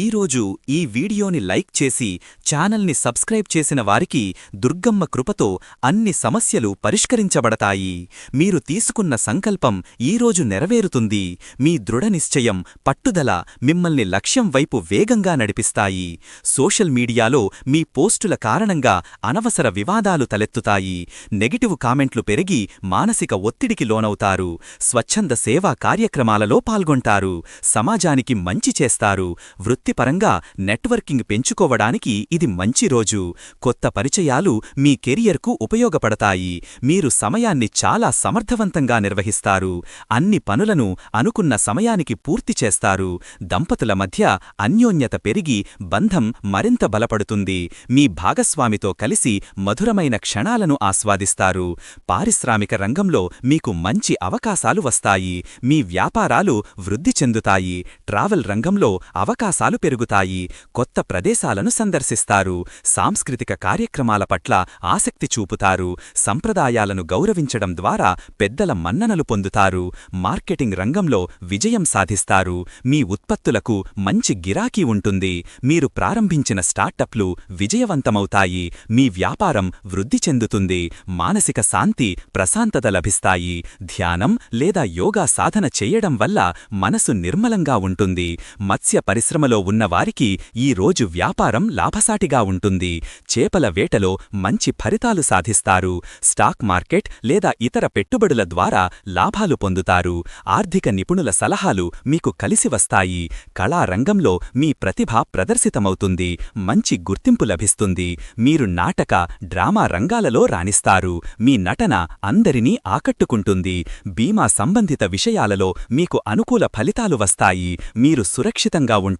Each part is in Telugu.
ఈరోజు ఈ వీడియోని లైక్ చేసి ఛానల్ని సబ్స్క్రైబ్ చేసిన వారికి దుర్గమ్మ కృపతో అన్ని సమస్యలు పరిష్కరించబడతాయి. మీరు తీసుకున్న సంకల్పం ఈరోజు నెరవేరుతుంది. మీ దృఢనిశ్చయం పట్టుదల మిమ్మల్ని లక్ష్యం వైపు వేగంగా నడిపిస్తాయి. సోషల్ మీడియాలో మీ పోస్టుల కారణంగా అనవసర వివాదాలు తలెత్తుతాయి. నెగిటివ్ కామెంట్లు పెరిగి మానసిక ఒత్తిడికి లోనవుతారు. స్వచ్ఛంద సేవా కార్యక్రమాలలో పాల్గొంటారు. సమాజానికి మంచి చేస్తారు. వృత్తిపరంగా నెట్వర్కింగ్ పెంచుకోవడానికి ఇది మంచి రోజు. కొత్త పరిచయాలు మీ కెరియర్కు ఉపయోగపడతాయి. మీరు సమయాన్ని చాలా సమర్థవంతంగా నిర్వహిస్తారు. అన్ని పనులను అనుకున్న సమయానికి పూర్తి చేస్తారు. దంపతుల మధ్య అన్యోన్యత పెరిగి బంధం మరింత బలపడుతుంది. మీ భాగస్వామితో కలిసి మధురమైన క్షణాలను ఆస్వాదిస్తారు. పారిశ్రామిక రంగంలో మీకు మంచి అవకాశాలు వస్తాయి. మీ వ్యాపారాలు వృద్ధి చెందుతాయి. ట్రావెల్ రంగంలో అవకాశాలు పెరుగుతాయి. కొత్త ప్రదేశాలను సందర్శిస్తారు. సాంస్కృతిక కార్యక్రమాల పట్ల ఆసక్తి చూపుతారు. సంప్రదాయాలను గౌరవించడం ద్వారా పెద్దల మన్ననలు పొందుతారు. మార్కెటింగ్ రంగంలో విజయం సాధిస్తారు. మీ ఉత్పత్తులకు మంచి గిరాకీ ఉంటుంది. మీరు ప్రారంభించిన స్టార్టప్లు విజయవంతమవుతాయి. మీ వ్యాపారం వృద్ధి చెందుతుంది. మానసిక శాంతి ప్రశాంతత లభిస్తాయి. ధ్యానం లేదా యోగా సాధన చేయడం వల్ల మనసు నిర్మలంగా ఉంటుంది. మత్స్య పరిశ్రమ పరిశ్రమలో ఉన్నవారికి ఈ రోజు వ్యాపారం లాభసాటిగా ఉంటుంది. చేపల వేటలో మంచి ఫలితాలు సాధిస్తారు. స్టాక్ మార్కెట్ లేదా ఇతర పెట్టుబడుల ద్వారా లాభాలు పొందుతారు. ఆర్థిక నిపుణుల సలహాలు మీకు కలిసి వస్తాయి. కళారంగంలో మీ ప్రతిభ ప్రదర్శితమవుతుంది. మంచి గుర్తింపు లభిస్తుంది. మీరు నాటక డ్రామా రంగాలలో రాణిస్తారు. మీ నటన అందరినీ ఆకట్టుకుంటుంది. బీమా సంబంధిత విషయాలలో మీకు అనుకూల ఫలితాలు వస్తాయి. మీరు సురక్షితంగా ఉంటారు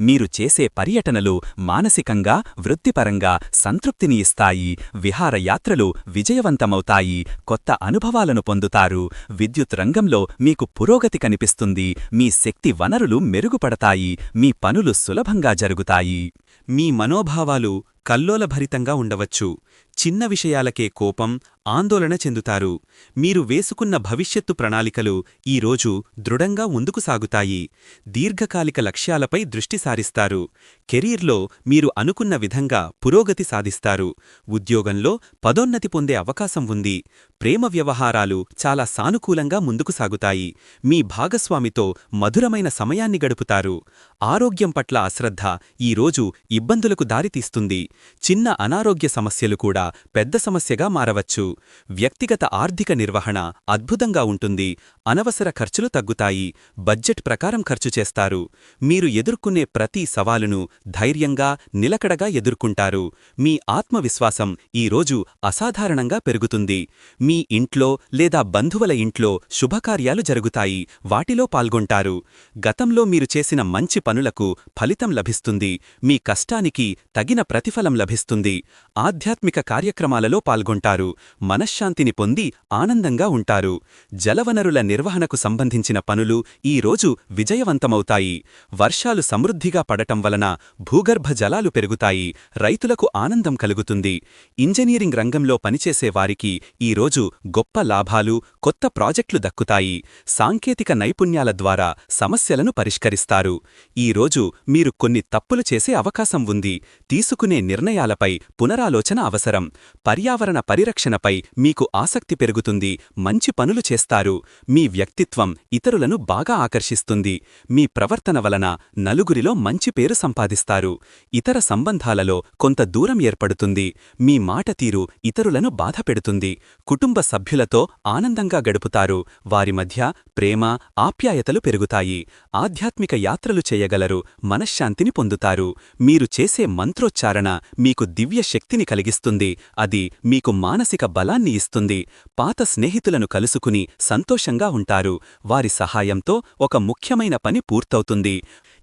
మీరు చేసే పర్యటనలు మానసికంగా వృత్తిపరంగా సంతృప్తిని ఇస్తాయి. విహారయాత్రలు విజయవంతమవుతాయి. కొత్త అనుభవాలను పొందుతారు. విద్యుత్ రంగంలో మీకు పురోగతి కనిపిస్తుంది. మీ శక్తి వనరులు మెరుగుపడతాయి. మీ పనులు సులభంగా జరుగుతాయి. మీ మనోభావాలు కల్లోలభరితంగా ఉండవచ్చు. చిన్న విషయాలకే కోపం ఆందోళన చెందుతారు. మీరు వేసుకున్న భవిష్యత్తు ప్రణాళికలు ఈరోజు దృఢంగా ముందుకు సాగుతాయి. దీర్ఘకాలిక లక్ష్యాలపై దృష్టి సారిస్తారు. కెరీర్లో మీరు అనుకున్న విధంగా పురోగతి సాధిస్తారు. ఉద్యోగంలో పదోన్నతి పొందే అవకాశం ఉంది. ప్రేమ వ్యవహారాలు చాలా సానుకూలంగా ముందుకు సాగుతాయి. మీ భాగస్వామితో మధురమైన సమయాన్ని గడుపుతారు. ఆరోగ్యం పట్ల అశ్రద్ధ ఈరోజు ఇబ్బందులకు దారితీస్తుంది. చిన్న అనారోగ్య సమస్యలు కూడా పెద్ద సమస్యగా మారవచ్చు. వ్యక్తిగత ఆర్థిక నిర్వహణ అద్భుతంగా ఉంటుంది. అనవసర ఖర్చులు తగ్గుతాయి. బడ్జెట్ ప్రకారం ఖర్చు చేస్తారు. మీరు ఎదుర్కొనే ప్రతి సవాలును ధైర్యంగా నిలకడగా ఎదుర్కొంటారు. మీ ఆత్మవిశ్వాసం ఈరోజు అసాధారణంగా పెరుగుతుంది. మీ ఇంట్లో లేదా బంధువుల ఇంట్లో శుభకార్యాలు జరుగుతాయి. వాటిలో పాల్గొంటారు. గతంలో మీరు చేసిన మంచి పనులకు ఫలితం లభిస్తుంది. మీ కష్టానికి తగిన ప్రతిఫలం లభిస్తుంది. ఆధ్యాత్మిక కార్యక్రమాలలో పాల్గొంటారు. మనశ్శాంతిని పొంది ఆనందంగా ఉంటారు. జలవనరుల నిర్వహణకు సంబంధించిన పనులు ఈ రోజు విజయవంతమవుతాయి. వర్షాలు సమృద్ధిగా పడటం వలన భూగర్భ జలాలు పెరుగుతాయి. రైతులకు ఆనందం కలుగుతుంది. ఇంజనీరింగ్ రంగంలో పనిచేసే వారికి ఈరోజు గొప్ప లాభాలు కొత్త ప్రాజెక్టులు దక్కుతాయి. సాంకేతిక నైపుణ్యాల ద్వారా సమస్యలను పరిష్కరిస్తారు. ఈరోజు మీరు కొన్ని తప్పులు చేసే అవకాశం ఉంది. తీసుకునే నిర్ణయాలపై పునరాలోచన అవసరం. పర్యావరణ పరిరక్షణపై మీకు ఆసక్తి పెరుగుతుంది. మంచి పనులు చేస్తారు. మీ వ్యక్తిత్వం ఇతరులను బాగా ఆకర్షిస్తుంది. మీ ప్రవర్తన వలన నలుగురిలో మంచి పేరు సంపాదిస్తారు. ఇతర సంబంధాలలో కొంత దూరం ఏర్పడుతుంది. మీ మాట తీరు ఇతరులను బాధపెడుతుంది కుటుంబ సభ్యులతో ఆనందంగా గడుపుతారు. వారి మధ్య ప్రేమ ఆప్యాయతలు పెరుగుతాయి. ఆధ్యాత్మిక యాత్రలు చేయగలరు. మనశ్శాంతిని పొందుతారు. మీరు చేసే మంత్రోచ్చారణ మీకు దివ్య శక్తిని కలిగిస్తుంది. అది మీకు మానసిక బలాన్ని ఇస్తుంది. పాత స్నేహితులను కలుసుకుని సంతోషంగా ఉంటారు. వారి సహాయంతో ఒక ముఖ్యమైన పని పూర్తవుతుంది.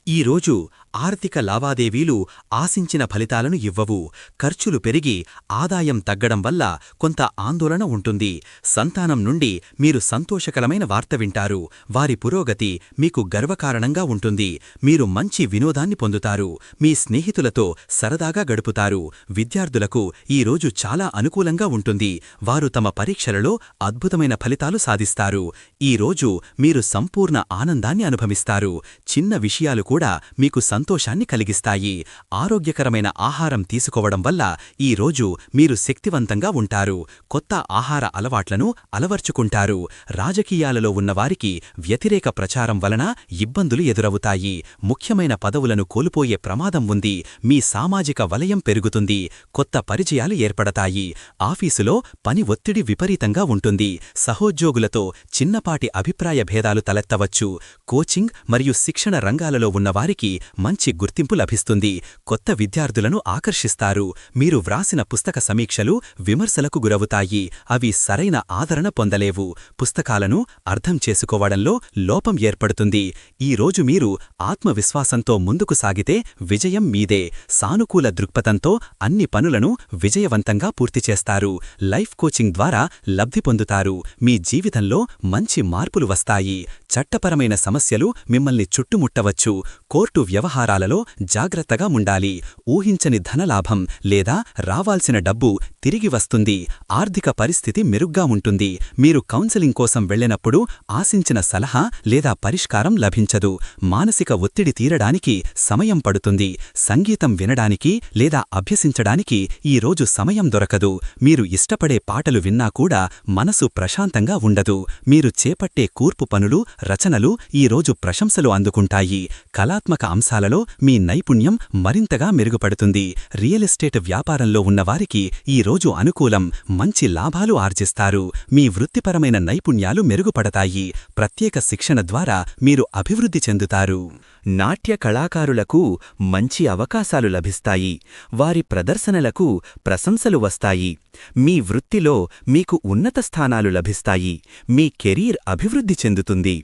ఈరోజు ఆర్థిక లావాదేవీలు ఆశించిన ఫలితాలను ఇవ్వవు. ఖర్చులు పెరిగి ఆదాయం తగ్గడం వల్ల కొంత ఆందోళన ఉంటుంది. సంతానం నుండి మీరు సంతోషకరమైన వార్త వింటారు. వారి పురోగతి మీకు గర్వకారణంగా ఉంటుంది. మీరు మంచి వినోదాన్ని పొందుతారు. మీ స్నేహితులతో సరదాగా గడుపుతారు. విద్యార్థులకు ఈ రోజు చాలా అనుకూలంగా ఉంటుంది. వారు తమ పరీక్షలలో అద్భుతమైన ఫలితాలు సాధిస్తారు. ఈ రోజు మీరు సంపూర్ణ ఆనందాన్ని అనుభవిస్తారు. చిన్న విషయాలు కూడా మీకు సంతోషాన్ని కలిగిస్తాయి. ఆరోగ్యకరమైన ఆహారం తీసుకోవడం వల్ల ఈ రోజు మీరు శక్తివంతంగా ఉంటారు. కొత్త ఆహార అలవాట్లను అలవర్చుకుంటారు. రాజకీయాలలో ఉన్నవారికి వ్యతిరేక ప్రచారం వలన ఇబ్బందులు ఎదురవుతాయి. ముఖ్యమైన పదవులను కోల్పోయే ప్రమాదం ఉంది. మీ సామాజిక వలయం పెరుగుతుంది. కొత్త పరిచయాలు ఏర్పడతాయి. ఆఫీసులో పని ఒత్తిడి విపరీతంగా ఉంటుంది. సహోద్యోగులతో చిన్నపాటి అభిప్రాయ భేదాలు తలెత్తవచ్చు. కోచింగ్ మరియు శిక్షణ రంగాలలో ఉన్నవారికి మంచి గుర్తింపు లభిస్తుంది. కొత్త విద్యార్థులను ఆకర్షిస్తారు. మీరు వ్రాసిన పుస్తక సమీక్షలు విమర్శలకు గురవుతాయి. అవి సరైన ఆదరణ పొందలేవు. పుస్తకాలను అర్థం చేసుకోవడంలో లోపం ఏర్పడుతుంది. ఈ రోజు మీరు ఆత్మవిశ్వాసంతో ముందుకు సాగితే విజయం మీదే. సానుకూల దృక్పథంతో అన్ని పనులను విజయవంతంగా పూర్తి చేస్తారు. లైఫ్ కోచింగ్ ద్వారా లబ్ధి పొందుతారు. మీ జీవితంలో మంచి మార్పులు వస్తాయి. చట్టపరమైన సమస్యలు మిమ్మల్ని చుట్టుముట్టవచ్చు. కోర్టు వ్యవహారాలలో జాగ్రత్తగా ఉండాలి ఊహించని ధనలాభం లేదా రావాల్సిన డబ్బు తిరిగి వస్తుంది. ఆర్థిక పరిస్థితి మెరుగ్గా ఉంటుంది. మీరు కౌన్సెలింగ్ కోసం వెళ్ళినప్పుడు ఆశించిన సలహా లేదా పరిష్కారం లభించదు. మానసిక ఒత్తిడి తీరడానికి సమయం పడుతుంది. సంగీతం వినడానికి లేదా అభ్యసించడానికి ఈ రోజు సమయం దొరకదు. మీరు ఇష్టపడే పాటలు విన్నా కూడా మనసు ప్రశాంతంగా ఉండదు. మీరు చేపట్టే కూర్పు పనులు రచనలు ఈరోజు ప్రశంసలు అందుకుంటాయి. కళాత్మక అంశాలలో మీ నైపుణ్యం మరింతగా మెరుగుపడుతుంది. రియల్ ఎస్టేట్ వ్యాపారంలో ఉన్నవారికి ఈ రోజు అనుకూలం మంచి లాభాలు ఆర్జిస్తారు. మీ వృత్తిపరమైన నైపుణ్యాలు మెరుగుపడతాయి. ప్రత్యేక శిక్షణ ద్వారా మీరు అభివృద్ధి చెందుతారు. నాట్య కళాకారులకు మంచి అవకాశాలు లభిస్తాయి. వారి ప్రదర్శనలకు ప్రశంసలు వస్తాయి. మీ వృత్తిలో మీకు ఉన్నత స్థానాలు లభిస్తాయి. మీ కెరీర్ అభివృద్ధి చెందుతుంది.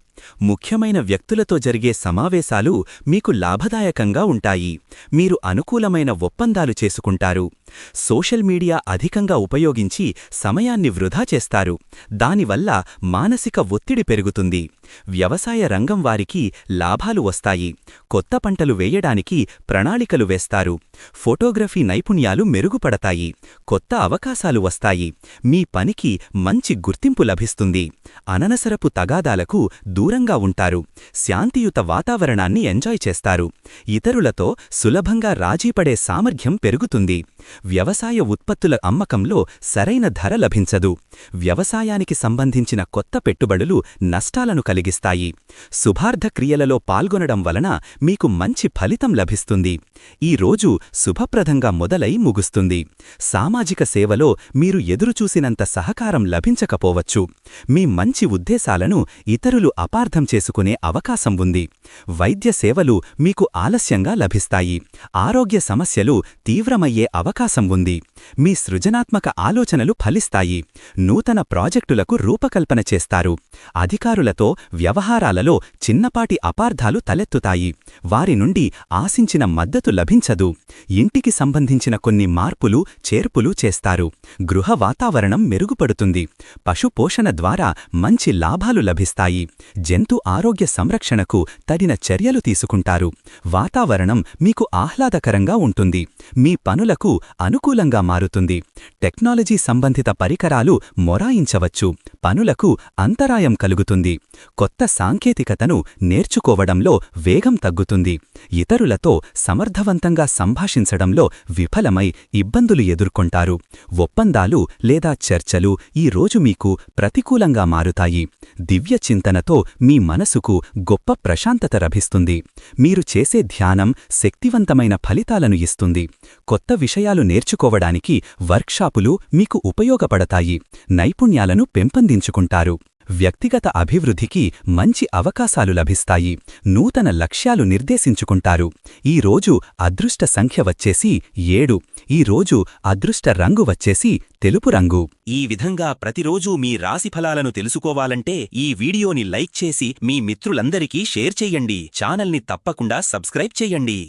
ముఖ్యమైన వ్యక్తులతో జరిగే సమావేశాలు మీకు లాభదాయకంగా ఉంటాయి. మీరు అనుకూలమైన ఒప్పందాలు చేసుకుంటారు. సోషల్ మీడియా అధికంగా ఉపయోగించి సమయాన్ని వృధా చేస్తారు. దానివల్ల మానసిక ఒత్తిడి పెరుగుతుంది. వ్యవసాయ రంగం వారికి లాభాలు వస్తాయి. కొత్త పంటలు వేయడానికి ప్రణాళికలు వేస్తారు. ఫోటోగ్రఫీ నైపుణ్యాలు మెరుగుపడతాయి. కొత్త అవకాశాలు వస్తాయి. మీ పనికి మంచి గుర్తింపు లభిస్తుంది. అననసరపు తగాదాలకు దూరంగా ఉంటారు. శాంతియుత వాతావరణాన్ని ఎంజాయ్ చేస్తారు. ఇతరులతో సులభంగా రాజీపడే సామర్థ్యం పెరుగుతుంది. వ్యవసాయ ఉత్పత్తుల అమ్మకంలో సరైన ధర లభించదు. వ్యవసాయానికి సంబంధించిన కొత్త పెట్టుబడులు నష్టాలను కలిగిస్తాయి. శుభార్థ క్రియలలో పాల్గొనడం వలన మీకు మంచి ఫలితం లభిస్తుంది. ఈ రోజు శుభప్రదంగా మొదలై ముగుస్తుంది. సామాజిక సేవలో మీరు ఎదురుచూసినంత సహకారం లభించకపోవచ్చు. మీ మంచి ఉద్దేశాలను ఇతరులు అపార్థం చేసుకునే అవకాశం ఉంది. వైద్య సేవలు మీకు ఆలస్యంగా లభిస్తాయి. ఆరోగ్య సమస్యలు తీవ్రమయ్యే అవకాశం ఉంది. మీ సృజనాత్మక ఆలోచనలు ఫలిస్తాయి. నూతన ప్రాజెక్టులకు రూపకల్పన చేస్తారు. అధికారులతో వ్యవహారాలలో చిన్నపాటి అపార్థాలు తలెత్తుతాయి. వారి నుండి ఆశించిన మద్దతు లభించదు. ఇంటికి సంబంధించిన కొన్ని మార్పులు చేర్పులు చేస్తారు. గృహ వాతావరణం మెరుగుపడుతుంది. పశుపోషణ ద్వారా మంచి లాభాలు లభిస్తాయి. జంతు ఆరోగ్య సంరక్షణకు తగిన చర్యలు తీసుకుంటారు. వాతావరణం మీకు ఆహ్లాదకరంగా ఉంటుంది. మీ పనులకు అనుకూలంగా మారుతుంది. టెక్నాలజీ సంబంధిత పరికరాలు మొరాయించవచ్చు. పనులకు అంతరాయం కలుగుతుంది. కొత్త సాంకేతికతను నేర్చుకోవడంలో వేగం తగ్గుతుంది. ఇతరులతో సమర్థవంతంగా సంభాషించడంలో విఫలమై ఇబ్బందులు ఎదుర్కొంటారు. ఒప్పందాలు లేదా చర్చలు ఈ రోజు మీకు ప్రతికూలంగా మారుతాయి. దివ్య చింతనతో మీ మనసుకు గొప్ప ప్రశాంతత లభిస్తుంది. మీరు చేసే ధ్యానం శక్తివంతమైన ఫలితాలను ఇస్తుంది. కొత్త విషయాలు నేర్చుకోవడానికి వర్క్షాపులు మీకు ఉపయోగపడతాయి. నైపుణ్యాలను పెంపొందించుకుంటారు. వ్యక్తిగత అభివృద్ధికి మంచి అవకాశాలు లభిస్తాయి. నూతన లక్ష్యాలు నిర్దేశించుకుంటారు. ఈ రోజు అదృష్ట సంఖ్య వచ్చేసి ఏడు. ఈ రోజు అదృష్ట రంగు వచ్చేసి తెలుపు రంగు. ఈ విధంగా ప్రతిరోజూ మీ రాశిఫలాలను తెలుసుకోవాలంటే ఈ వీడియోని లైక్ చేసి మీ మిత్రులందరికీ షేర్ చెయ్యండి ఛానల్ని తప్పకుండా సబ్స్క్రైబ్ చెయ్యండి